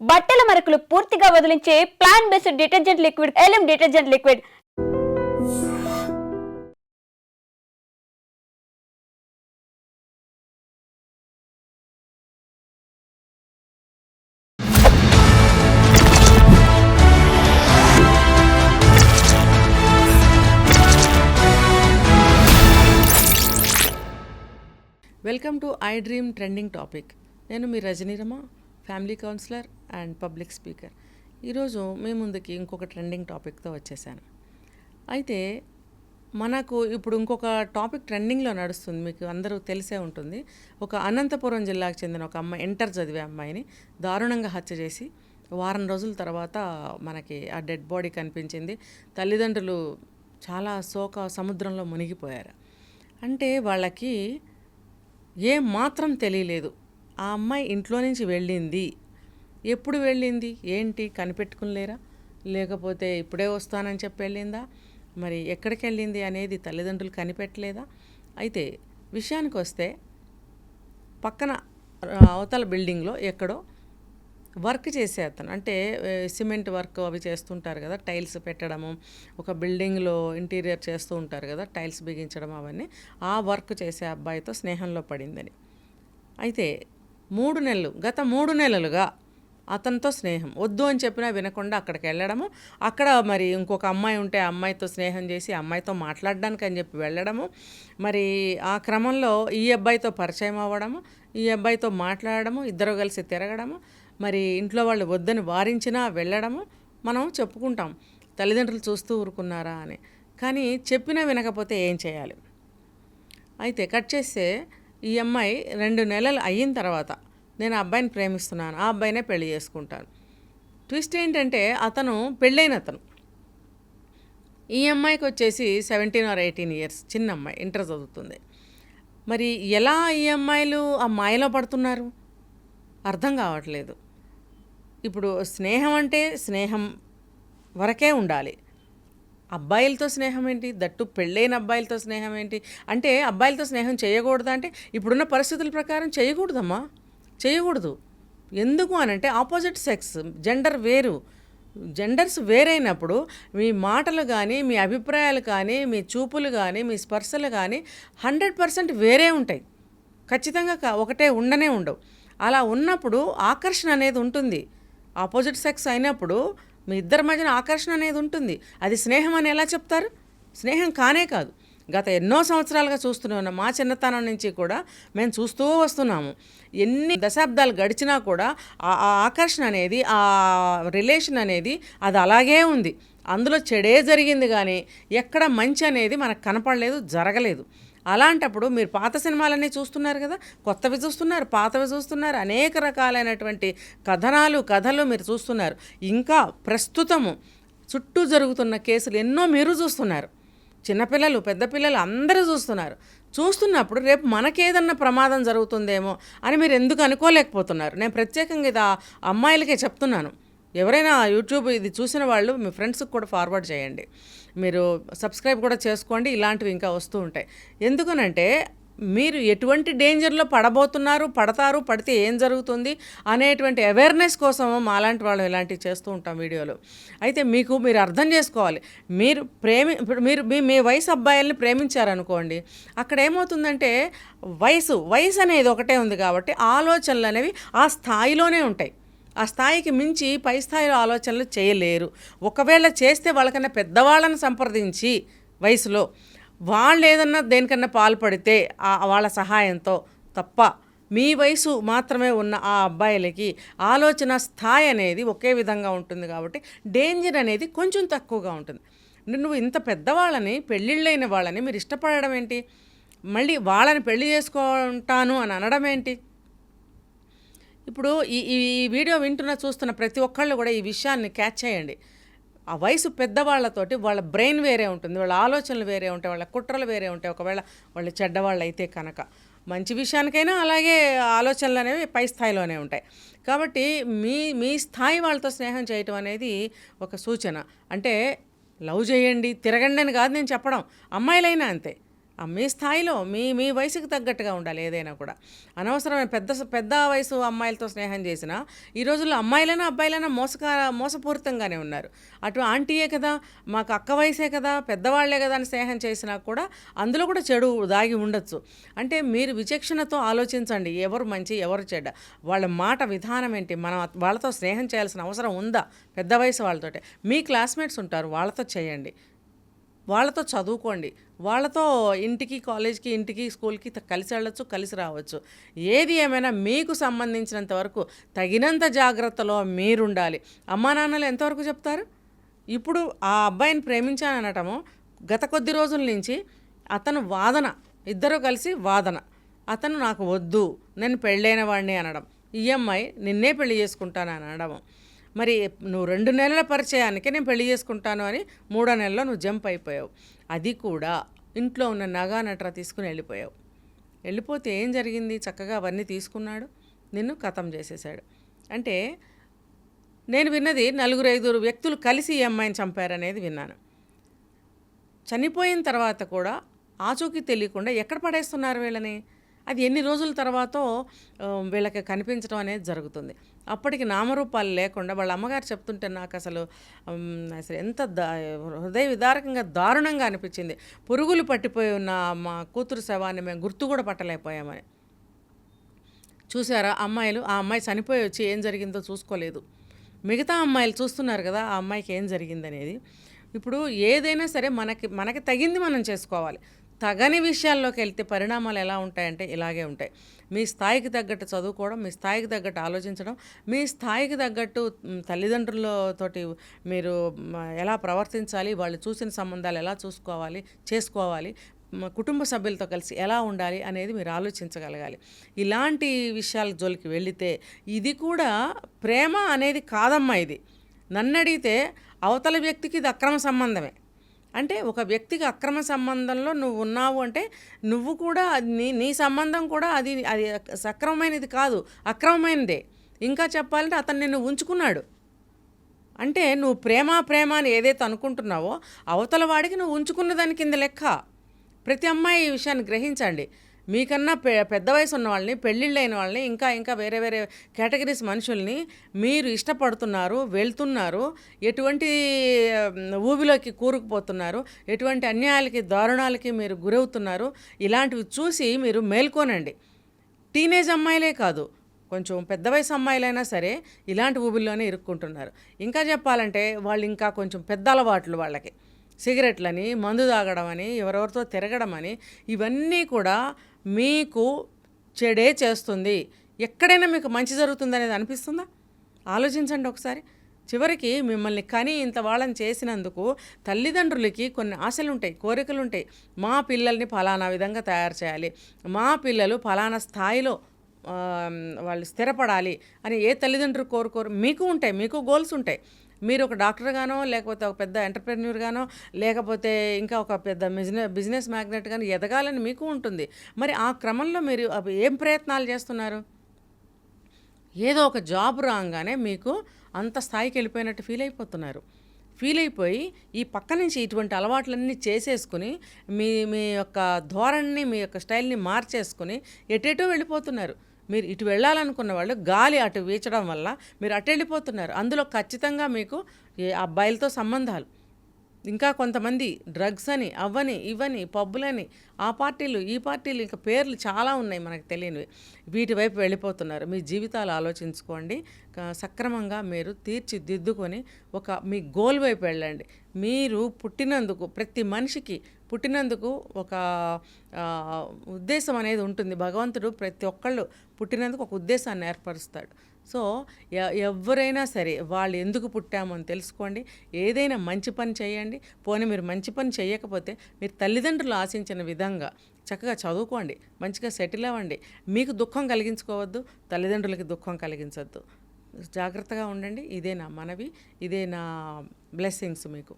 బట్టల మరకలు పూర్తిగా వదిలించే plant based detergent liquid ఎలిమ్ detergent liquid. Welcome to I dream trending topic నేను మీ Rajanirama. Family counsellor and public speaker. ఈరోజు మీ ముందుకి ఇంకొక ట్రెండింగ్ టాపిక్తో వచ్చేసాను. అయితే మనకు ఇప్పుడు ఇంకొక టాపిక్ ట్రెండింగ్లో నడుస్తుంది మీకు అందరూ తెలిసే ఉంటుంది. ఒక అనంతపురం జిల్లాకు చెందిన ఒక అమ్మాయి ఇంటర్ చదివే అమ్మాయిని దారుణంగా హత్య చేసి వారం రోజుల తర్వాత మనకి ఆ డెడ్ బాడీ కనిపించింది. తల్లిదండ్రులు చాలా శోక సముద్రంలో మునిగిపోయారు. అంటే వాళ్ళకి ఏం మాత్రం తెలియలేదు. ఆ అమ్మాయి ఇంట్లో నుంచి వెళ్ళింది. ఎప్పుడు వెళ్ళింది? ఏంటి? కనిపెట్టుకునిలేరా? లేకపోతే ఇప్పుడే వస్తానని చెప్పి వెళ్ళిందా? మరి ఎక్కడికి వెళ్ళింది అనేది తల్లిదండ్రులు కనిపెట్టలేదా? అయితే విషయానికి వస్తే పక్కన అవతల బిల్డింగ్లో ఎక్కడో వర్క్ చేసే అతను. అంటే సిమెంట్ వర్క్ అవి చేస్తుంటారు కదా టైల్స్ పెట్టడము ఒక బిల్డింగ్లో ఇంటీరియర్ చేస్తూ ఉంటారు కదా టైల్స్ బిగించడం అవన్నీ. ఆ వర్క్ చేసే అబ్బాయితో స్నేహంలో పడిందని. అయితే మూడు నెలలు గత మూడు నెలలుగా అతనితో స్నేహం. వద్దు అని చెప్పినా వినకుండా అక్కడికి వెళ్ళడము. అక్కడ మరి ఇంకొక అమ్మాయి ఉంటే ఆ అమ్మాయితో స్నేహం చేసి అమ్మాయితో మాట్లాడడానికి అని చెప్పి వెళ్ళడము. మరి ఆ క్రమంలో ఈ అబ్బాయితో పరిచయం అవ్వడము ఈ అబ్బాయితో మాట్లాడడము ఇద్దరు కలిసి తిరగడము. మరి ఇంట్లో వాళ్ళు వద్దని వారించినా వెళ్ళడము. మనం చెప్పుకుంటాం తల్లిదండ్రులు చూస్తూ ఊరుకున్నారా అని. కానీ చెప్పినా వినకపోతే ఏం చేయాలి? అయితే కట్ చేస్తే ఈ అమ్మాయి రెండు నెలలు అయిన తర్వాత నేను ఆ అబ్బాయిని ప్రేమిస్తున్నాను ఆ అబ్బాయినే పెళ్ళి చేసుకుంటాను. ట్విస్ట్ ఏంటంటే అతను పెళ్ళైన అతను. ఈ అమ్మాయికి వచ్చేసి సెవెంటీన్ ఆర్ ఎయిటీన్ ఇయర్స్ చిన్న అమ్మాయి ఇంటర్ చదువుతుంది. మరి ఎలా ఈ అమ్మాయిలు ఆ మాయలో పడుతున్నారు? అర్థం కావట్లేదు. ఇప్పుడు స్నేహం అంటే స్నేహం వరకే ఉండాలి. అబ్బాయిలతో స్నేహం ఏంటి దట్టు పెళ్ళైన అబ్బాయిలతో స్నేహం ఏంటి అంటే అబ్బాయిలతో స్నేహం చేయకూడదా అంటే ఇప్పుడున్న పరిస్థితుల ప్రకారం చేయకూడదమ్మా. చేయకూడదు. ఎందుకు అని అంటే ఆపోజిట్ సెక్స్ జెండర్ వేరు. జెండర్స్ వేరైనప్పుడు మీ మాటలు కానీ మీ అభిప్రాయాలు కానీ మీ చూపులు కానీ మీ స్పర్శలు కానీ హండ్రెడ్ పర్సెంట్ వేరే ఉంటాయి. ఖచ్చితంగా ఒకటే ఉండనే ఉండవు. అలా ఉన్నప్పుడు ఆకర్షణ అనేది ఉంటుంది. ఆపోజిట్ సెక్స్ అయినప్పుడు మీ ఇద్దరి మధ్యన ఆకర్షణ అనేది ఉంటుంది. అది స్నేహం అని ఎలా చెప్తారు? స్నేహం కానే కాదు. గత ఎన్నో సంవత్సరాలుగా చూస్తూనే ఉన్నాం మా చిన్నతనం నుంచి కూడా మేము చూస్తూ వస్తున్నాము. ఎన్ని దశాబ్దాలు గడిచినా కూడా ఆ ఆ ఆకర్షణ అనేది ఆ రిలేషన్ అనేది అది అలాగే ఉంది. అందులో చెడే జరిగింది కానీ ఎక్కడ మంచి అనేది మనకు కనపడలేదు జరగలేదు. అలాంటప్పుడు మీరు పాత సినిమాలన్నీ చూస్తున్నారు కదా? కొత్తవి చూస్తున్నారు పాతవి చూస్తున్నారు అనేక రకాలైనటువంటి కథనాలు కథలు మీరు చూస్తున్నారు. ఇంకా ప్రస్తుతము చుట్టూ జరుగుతున్న కేసులు ఎన్నో మీరు చూస్తున్నారు. చిన్నపిల్లలు పెద్ద పిల్లలు అందరూ చూస్తున్నారు. చూస్తున్నప్పుడు రేపు మనకేదన్నా ప్రమాదం జరుగుతుందేమో అని మీరు ఎందుకు అనుకోలేకపోతున్నారు? నేను ప్రత్యేకంగా ఇది ఆ అమ్మాయిలకే చెప్తున్నాను. ఎవరైనా యూట్యూబ్ ఇది చూసిన వాళ్ళు మీ ఫ్రెండ్స్కి కూడా ఫార్వర్డ్ చేయండి. మీరు సబ్స్క్రైబ్ కూడా చేసుకోండి ఇలాంటివి ఇంకా వస్తూ ఉంటాయి. ఎందుకనంటే మీరు ఎటువంటి డేంజర్లో పడబోతున్నారు పడతారు పడితే ఏం జరుగుతుంది అనేటువంటి అవేర్నెస్ కోసం మాలాంటి వాళ్ళు ఇలాంటివి చేస్తూ ఉంటాం వీడియోలు. అయితే మీకు మీరు అర్థం చేసుకోవాలి. మీరు ప్రేమి ఇప్పుడు మీరు మీ మీ వయసు అబ్బాయిల్ని ప్రేమించారనుకోండి అక్కడ ఏమవుతుందంటే వయసు వయసు అనేది ఒకటే ఉంది కాబట్టి ఆలోచనలు అనేవి ఆ స్థాయిలోనే ఉంటాయి. ఆ స్థాయికి మించి పై స్థాయిలో ఆలోచనలు చేయలేరు. ఒకవేళ చేస్తే వాళ్ళకన్నా పెద్దవాళ్ళని సంప్రదించి వయసులో వాళ్ళు ఏదన్నా దేనికన్నా పాల్పడితే వాళ్ళ సహాయంతో తప్ప మీ వయసు మాత్రమే ఉన్న ఆ అబ్బాయిలకి ఆలోచన స్థాయి అనేది ఒకే విధంగా ఉంటుంది కాబట్టి డేంజర్ అనేది కొంచెం తక్కువగా ఉంటుంది. నువ్వు ఇంత పెద్దవాళ్ళని పెళ్ళిళ్ళైన వాళ్ళని మీరు ఇష్టపడడం ఏంటి? మళ్ళీ వాళ్ళని పెళ్ళి చేసుకుంటాను అని అనడం ఏంటి? ఇప్పుడు ఈ ఈ వీడియో వింటున్న చూస్తున్న ప్రతి ఒక్కళ్ళు కూడా ఈ విషయాన్ని క్యాచ్ చేయండి. ఆ వయసు పెద్దవాళ్ళతోటి వాళ్ళ బ్రెయిన్ వేరే ఉంటుంది వాళ్ళ ఆలోచనలు వేరే ఉంటాయి వాళ్ళ కుట్రలు వేరే ఉంటాయి. ఒకవేళ వాళ్ళు చెడ్డవాళ్ళు అయితే కనుక మంచి విషయానికైనా అలాగే ఆలోచనలు అనేవి పై స్థాయిలోనే ఉంటాయి. కాబట్టి మీ మీ స్థాయి వాళ్ళతో స్నేహం చేయటం అనేది ఒక సూచన. అంటే లవ్ చేయండి తిరగండి అని కాదు నేను చెప్పడం. అమ్మాయిలైనా అంతే. మీ స్థాయిలో మీ మీ వయసుకి తగ్గట్టుగా ఉండాలి ఏదైనా కూడా. అనవసరమైన పెద్ద పెద్ద వయసు అమ్మాయిలతో స్నేహం చేసినా ఈ రోజుల్లో అమ్మాయిలైనా అబ్బాయిలైనా మోసక మోసపూరితంగానే ఉన్నారు. అటు ఆంటీయే కదా మాకు అక్క వయసే కదా పెద్దవాళ్ళే కదా అని స్నేహం చేసినా కూడా అందులో కూడా చెడు దాగి ఉండొచ్చు. అంటే మీరు విచక్షణతో ఆలోచించండి ఎవరు మంచి ఎవరు చెడ్డ. వాళ్ళ మాట విధానం ఏంటి? మనం వాళ్ళతో స్నేహం చేయాల్సిన అవసరం ఉందా? పెద్ద వయసు వాళ్ళతోటే. మీ క్లాస్మేట్స్ ఉంటారు వాళ్ళతో చేయండి. వాళ్ళతో చదువుకోండి. వాళ్ళతో ఇంటికి కాలేజ్కి ఇంటికి స్కూల్కి కలిసి వెళ్ళొచ్చు కలిసి రావచ్చు. ఏది ఏమైనా మీకు సంబంధించినంత వరకు తగినంత జాగ్రత్తలో మీరుండాలి. అమ్మా నాన్నలు ఎంతవరకు చెప్తారు? ఇప్పుడు ఆ అబ్బాయిని ప్రేమించాననటము గత కొద్ది రోజుల నుంచి అతను వాదన ఇద్దరు కలిసి వాదన. అతను నాకు వద్దు నేను పెళ్ళైన వాడిని అనడం. ఈ అమ్మాయి నిన్నే పెళ్ళి చేసుకుంటాను అని అనడము. మరి నువ్వు రెండు నెలల పరిచయానికి నేను పెళ్ళి చేసుకుంటాను అని మూడో నెలలో నువ్వు జంప్ అయిపోయావు. అది కూడా ఇంట్లో ఉన్న నగా నట్రా తీసుకుని వెళ్ళిపోయావు. వెళ్ళిపోతే ఏం జరిగింది? చక్కగా అవన్నీ తీసుకున్నాడు. నిన్ను ఖతం చేసేసాడు అంటే నేను విన్నది నలుగురు ఐదుగురు వ్యక్తులు కలిసి ఈ అమ్మాయిని చంపారనేది విన్నాను. చనిపోయిన తర్వాత కూడా ఆచూకీ తెలియకుండా ఎక్కడ పడేస్తున్నారు వీళ్ళని? అది ఎన్ని రోజుల తర్వాతో వీళ్ళకి కనిపించడం అనేది జరుగుతుంది. అప్పటికి నామరూపాలు లేకుండా వాళ్ళ అమ్మగారు చెప్తుంటే నాకు అసలు అసలు ఎంత దా హృదయ విదారకంగా దారుణంగా అనిపించింది. పురుగులు పట్టిపోయి ఉన్న మా కూతురు శవాన్ని మేము గుర్తు కూడా పట్టలేకపోయామని. చూసారా అమ్మాయిలు ఆ అమ్మాయి చనిపోయి వచ్చి ఏం జరిగిందో చూసుకోలేదు. మిగతా అమ్మాయిలు చూస్తున్నారు కదా ఆ అమ్మాయికి ఏం జరిగిందనేది. ఇప్పుడు ఏదైనా సరే మనకి మనకి తగింది మనం చేసుకోవాలి. తగని విషయాల్లోకి వెళ్తే పరిణామాలు ఎలా ఉంటాయంటే ఇలాగే ఉంటాయి. మీ స్థాయికి తగ్గట్టు చదువుకోవడం మీ స్థాయికి తగ్గట్టు ఆలోచించడం మీ స్థాయికి తగ్గట్టు తల్లిదండ్రులతోటి మీరు ఎలా ప్రవర్తించాలి వాళ్ళు చూసిన సంబంధాలు ఎలా చూసుకోవాలి చేసుకోవాలి కుటుంబ సభ్యులతో కలిసి ఎలా ఉండాలి అనేది మీరు ఆలోచించగలగాలి. ఇలాంటి విషయాల జోలికి వెళితే ఇది కూడా ప్రేమ అనేది కాదమ్మా ఇది. నన్ను అడిగితే అవతల వ్యక్తికి ఇది అక్రమ సంబంధమే. అంటే ఒక వ్యక్తికి అక్రమ సంబంధంలో నువ్వు ఉన్నావు అంటే నువ్వు కూడా నీ నీ సంబంధం కూడా అది అది సక్రమమైనది కాదు అక్రమమైనదే. ఇంకా చెప్పాలంటే అతను నిన్ను ఉంచుకున్నాడు. అంటే నువ్వు ప్రేమ ప్రేమ అని ఏదైతే అనుకుంటున్నావో అవతల వాడికి నువ్వు ఉంచుకున్న దాని కింద లెక్క. ప్రతి అమ్మాయి ఈ విషయాన్ని గ్రహించండి. మీకన్నా పె పెద్ద వయసు ఉన్న వాళ్ళని పెళ్ళిళ్ళైన వాళ్ళని ఇంకా ఇంకా వేరే వేరే కేటగిరీస్ మనుషుల్ని మీరు ఇష్టపడుతున్నారు వెళ్తున్నారు ఎటువంటి ఊబిలోకి కూరుకుపోతున్నారు ఎటువంటి అన్యాయాలకి దారుణాలకి మీరు గురవుతున్నారు ఇలాంటివి చూసి మీరు మేల్కోనండి. టీనేజ్ అమ్మాయిలే కాదు కొంచెం పెద్ద వయసు అమ్మాయిలైనా సరే ఇలాంటి ఊబిల్లోనే ఇరుక్కుంటున్నారు. ఇంకా చెప్పాలంటే వాళ్ళు ఇంకా కొంచెం పెద్ద అలవాట్లు వాళ్ళకి. సిగరెట్లని మందు తాగడం అని ఎవరెవరితో తిరగడం అని ఇవన్నీ కూడా మీకు చెడే చేస్తుంది. ఎక్కడైనా మీకు మంచి జరుగుతుంది అనేది అనిపిస్తుందా? ఆలోచించండి ఒకసారి. చివరికి మిమ్మల్ని కని ఇంత వాళ్ళని చేసినందుకు తల్లిదండ్రులకి కొన్ని ఆశలు ఉంటాయి కోరికలు ఉంటాయి మా పిల్లల్ని ఫలానా విధంగా తయారు చేయాలి. మా పిల్లలు ఫలానా స్థాయిలో వాళ్ళు స్థిరపడాలి అని ఏ తల్లిదండ్రులు కోరుకోరు. మీకు ఉంటాయి మీకు గోల్స్ ఉంటాయి. మీరు ఒక డాక్టర్గానో లేకపోతే ఒక పెద్ద ఎంటర్ప్రెన్యూర్గానో లేకపోతే ఇంకా ఒక పెద్ద బిజినెస్ బిజినెస్ మ్యాగ్నెట్ కానీ ఎదగాలని మీకు ఉంటుంది. మరి ఆ క్రమంలో మీరు అవి ఏం ప్రయత్నాలు చేస్తున్నారు? ఏదో ఒక జాబ్ రాగానే మీకు అంత స్థాయికి వెళ్ళిపోయినట్టు ఫీల్ అయిపోతున్నారు. ఫీల్ అయిపోయి ఈ పక్క నుంచి ఇటువంటి అలవాట్లన్నీ చేసేసుకుని మీ మీ యొక్క ధోరణిని మీ యొక్క స్టైల్ని మార్చేసుకుని ఎటేటో వెళ్ళిపోతున్నారు. మీరు ఇటు వెళ్ళాలనుకున్న వాళ్ళు గాలి అటు వీచడం వల్ల మీరు అటు వెళ్ళిపోతున్నారు. అందులో ఖచ్చితంగా మీకు ఏ అబ్బాయిలతో సంబంధాలు. ఇంకా కొంతమంది డ్రగ్స్ అని అవని ఇవని పబ్బులని ఆ పార్టీలు ఈ పార్టీలు ఇంకా పేర్లు చాలా ఉన్నాయి మనకు తెలియనివి. వీటి వైపు వెళ్ళిపోతున్నారు. మీ జీవితాలు ఆలోచించుకోండి. సక్రమంగా మీరు తీర్చిదిద్దుకొని ఒక మీ గోల్ వైపు వెళ్ళండి. మీరు పుట్టినందుకు ప్రతి మనిషికి పుట్టినందుకు ఒక ఉద్దేశం అనేది ఉంటుంది. భగవంతుడు ప్రతి ఒక్కళ్ళు పుట్టినందుకు ఒక ఉద్దేశాన్ని ఏర్పరుస్తాడు. సో ఎవరైనా సరే వాళ్ళు ఎందుకు పుట్టామో అని తెలుసుకోండి. ఏదైనా మంచి పని చేయండి. పోనీ మీరు మంచి పని చేయకపోతే మీరు తల్లిదండ్రులు ఆశించిన విధంగా చక్కగా చదువుకోండి. మంచిగా సెటిల్ అవ్వండి. మీకు దుఃఖం కలిగించుకోవద్దు. తల్లిదండ్రులకి దుఃఖం కలిగించవద్దు జాగ్రత్తగా ఉండండి. ఇదే నా మనవి. ఇదే నా బ్లెస్సింగ్స్ మీకు.